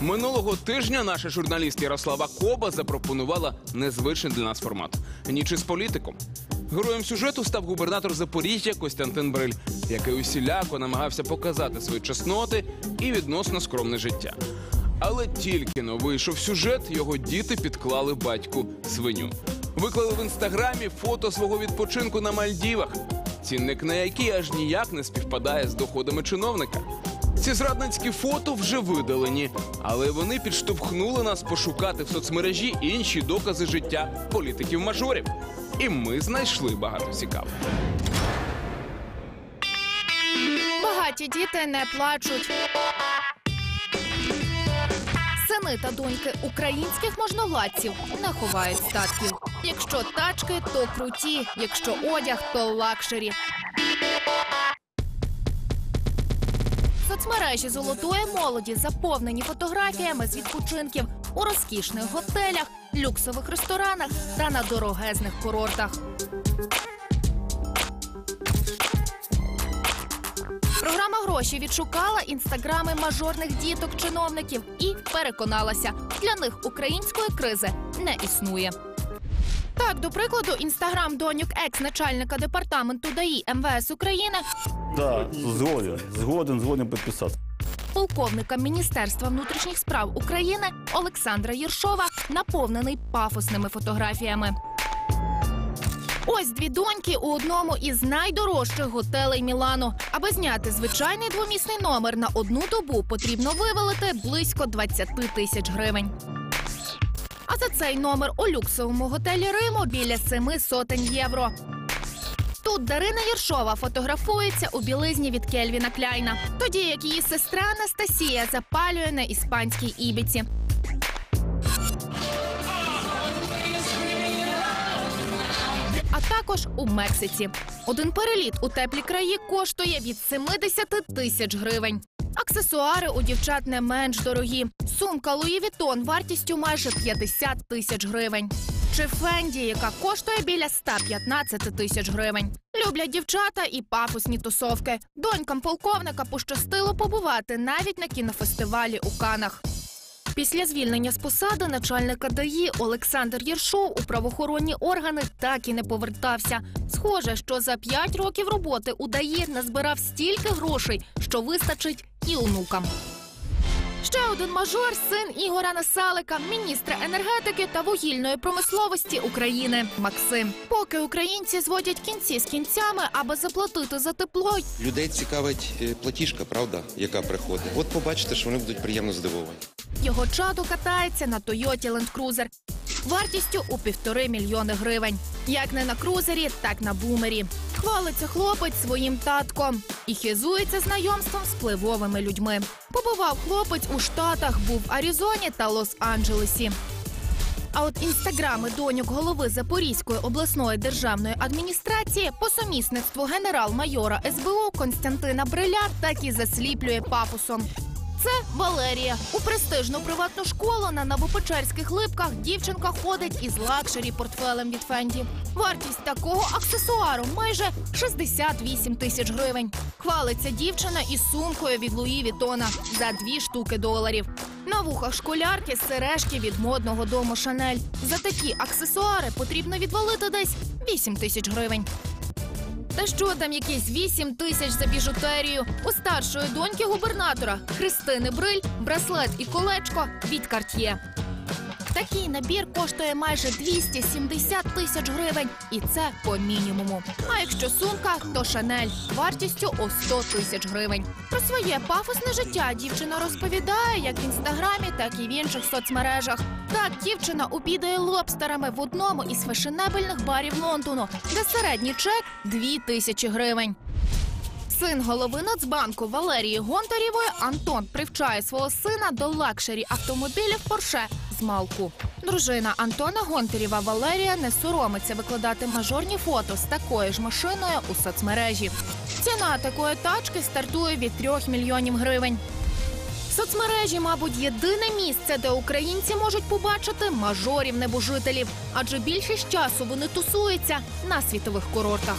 Минулого тижня наша журналіст Ярослава Коба запропонувала незвичний для нас формат ніч із політиком. Героєм сюжету став губернатор Запоріжжя Костянтин Бриль, який усіляко намагався показати свої чесноти і відносно скромне життя. Але тільки но вийшов сюжет, його діти підклали батьку свиню. Виклали в інстаграмі фото свого відпочинку на Мальдівах, цінник на який аж ніяк не співпадає з доходами чиновника. Ці зрадницькі фото вже видалені, але вони підштовхнули нас пошукати в соцмережі інші докази життя політиків-мажорів. І ми знайшли багато цікавого. Багаті діти не плачуть. Сини та доньки українських можновладців не ховають статків. Якщо тачки, то круті, якщо одяг, то лакшері. Соцмережі золотої молоді заповнені фотографіями з відпочинків у розкішних готелях, люксових ресторанах та на дорогезних курортах. Програма гроші відшукала інстаграми мажорних діток чиновників і переконалася, для них української кризи не існує. Так, до прикладу, інстаграм доньок екс-начальника департаменту ДАІ МВС України, Да, згоден, згоден, згоден підписатися. полковника Міністерства внутрішніх справ України Олександра Єршова, наповнений пафосними фотографіями. Ось дві доньки у одному із найдорожчих готелей Мілану. Аби зняти звичайний двомісний номер на одну добу, потрібно вивалити близько 20 тисяч гривень. А за цей номер у люксовому готелі Риму біля семи сотень євро. Тут Дарина Єршова фотографується у білизні від Кельвіна Кляйна, тоді як її сестра Анастасія запалює на іспанській ібіці. а також у Мексиці. Один переліт у теплі краї коштує від 70 тисяч гривень. Аксесуари у дівчат не менш дорогі. Сумка Луї Вітон вартістю майже 50 тисяч гривень. Чи Фенді, яка коштує біля 115 тисяч гривень. Люблять дівчата і пафосні тусовки. Донькам полковника пощастило побувати навіть на кінофестивалі у Канах. Після звільнення з посади начальника ДАІ Олександр Єршов у правоохоронні органи так і не повертався. Схоже, що за п'ять років роботи у ДАІ назбирав стільки грошей, що вистачить і онукам. Ще один мажор, син Ігора Насалика, міністра енергетики та вугільної промисловості України Максим. Поки українці зводять кінці з кінцями, аби заплатити за тепло, Людей цікавить е, платіжка, правда, яка приходить. От побачите, що вони будуть приємно здивовані. Його чадо катається на Toyota Land Cruiser вартістю у півтори мільйони гривень. Як не на крузері, так на бумері. Хвалиться хлопець своїм татком і хизується знайомством з впливовими людьми. Побував хлопець у Штатах, був в Аризоні та Лос-Анджелесі. А от інстаграми доньок голови Запорізької обласної державної адміністрації по сумісництву генерал-майора СБУ Константина Бриля так і засліплює пафосом. Це Валерія. У престижну приватну школу на Новопечерських липках дівчинка ходить із лакшері портфелем від Фенді. Вартість такого аксесуару майже 68 тисяч гривень. Хвалиться дівчина із сумкою від Луї Вітона за дві штуки доларів. На вухах школярки сережки від модного дому Шанель. За такі аксесуари потрібно відвалити десь 8 тисяч гривень. Та що там якісь 8 тисяч за біжутерію? У старшої доньки губернатора Христини Бриль, браслет і колечко від Карт'є. Такий набір коштує майже 270 тисяч гривень, і це по мінімуму. А якщо сумка, то Шанель вартістю у 100 тисяч гривень. Про своє пафосне життя дівчина розповідає як в інстаграмі, так і в інших соцмережах. Так, дівчина обідає лобстерами в одному із фешенебельних барів Лондону, де середній чек 2 тисячі гривень. Син голови Нацбанку Валерії Гонтарєвої Антон привчає свого сина до лакшері автомобілів Порше з. Дружина Антона Гонтарєва Валерія не соромиться викладати мажорні фото з такою ж машиною у соцмережі. Ціна такої тачки стартує від 3 мільйонів гривень. Соцмережі, мабуть, єдине місце, де українці можуть побачити мажорів небожителів, адже більшість часу вони тусуються на світових курортах.